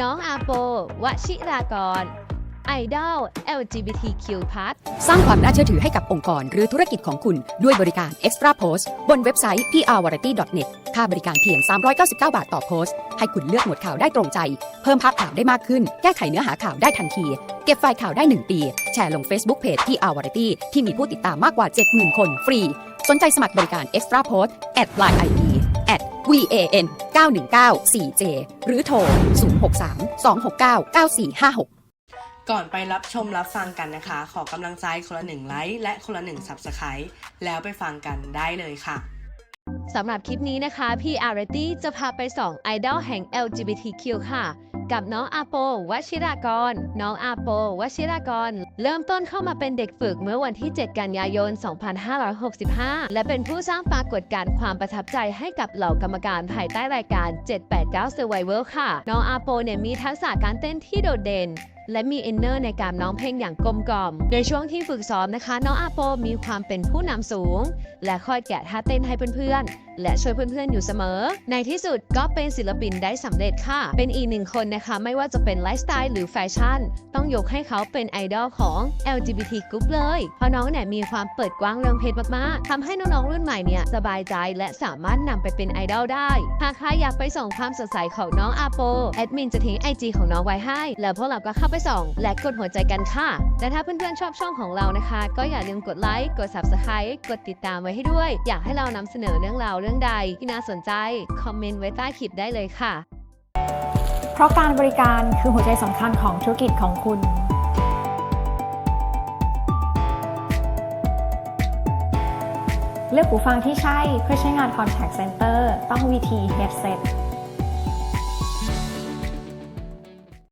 น้องอาโปวชิรากรไอดอล LGBTQ+ สร้างความน่าเชื่อถือให้กับองค์กรหรือธุรกิจของคุณด้วยบริการ Extra Post บนเว็บไซต์ prvariety.net ค่าบริการเพียง 399 บาทต่อโพสต์ ให้คุณเลือกหมวดข่าวได้ตรงใจ เพิ่มภาพข่าวได้มากขึ้น แก้ไขเนื้อหาข่าวได้ทันที เก็บไฟล์ข่าวได้ 1 ปี แชร์ลง Facebook Page prvariety ที่มีผู้ติดตามมากกว่า 70,000 คนฟรี สนใจสมัครบริการ Extra Post at line ID van 919 4j หรือโทร 063 269 9456ก่อนไปรับชมรับฟังกันนะคะ ขอกำลังใจคนละหนึ่งไลค์และคนละหนึ่ง Subscribe แล้วไปฟังกันได้เลยค่ะ สำหรับคลิปนี้นะคะ พี่อาร์ตี้จะพาไปส่องไอดอลแห่ง LGBTQ ค่ะ กับน้องอาโปวชิรากร น้องอาโปวชิรากร เริ่มต้นเข้ามาเป็นเด็กฝึกเมื่อวันที่ 7 กันยายน 2565 และเป็นผู้สร้างปรากฏการณ์ความประทับใจให้กับเหล่ากรรมการภายใต้รายการ 789 Survivor ค่ะ น้องอาโปเนี่ยมีทักษะการเต้นที่โดดเด่น และมีอินเนอร์ในการร้องเพลงอย่างกลมกล่อมในช่วงที่ฝึกซ้อมนะคะ น้องอาโปมีความเป็นผู้นำสูง และคอยแกะท่าเต้นให้เพื่อนๆ และช่วยเพื่อนๆ อยู่เสมอ ในที่สุดก็เป็นศิลปินได้สำเร็จค่ะ เป็นอีกหนึ่งคนนะคะ ไม่ว่าจะเป็นไลฟ์สไตล์หรือแฟชั่น ต้องยกให้เขาเป็นไอดอลของ LGBT group เลย เพราะน้องเนี่ยมีความเปิดกว้างเรื่องเพศมากๆทำให้น้องๆ รุ่นใหม่เนี่ยสบายใจและสามารถนำไปเป็นไอดอลได้ หากใครอยากไปส่องความสดใสของน้องอาโป แอดมินจะทิ้งไอจีของน้องไว้ให้ แล้วพวกเราก็เข้าไปส่องและกดหัวใจกันค่ะ และถ้าเพื่อนๆชอบช่องของเรานะคะ ก็อย่าลืมกดไลค์ กด subscribe กดติดตามไว้ให้ด้วย อยากให้เรานำเสนอเรื่องราวเรื่องใดที่น่าสนใจ คอมเมนต์ไว้ใต้คลิปได้เลยค่ะ เพราะการบริการคือหัวใจสำคัญของธุรกิจของคุณเลือกหูฟังที่ใช่เพื่อใช้งาน Contact Center ต้อง VT Headset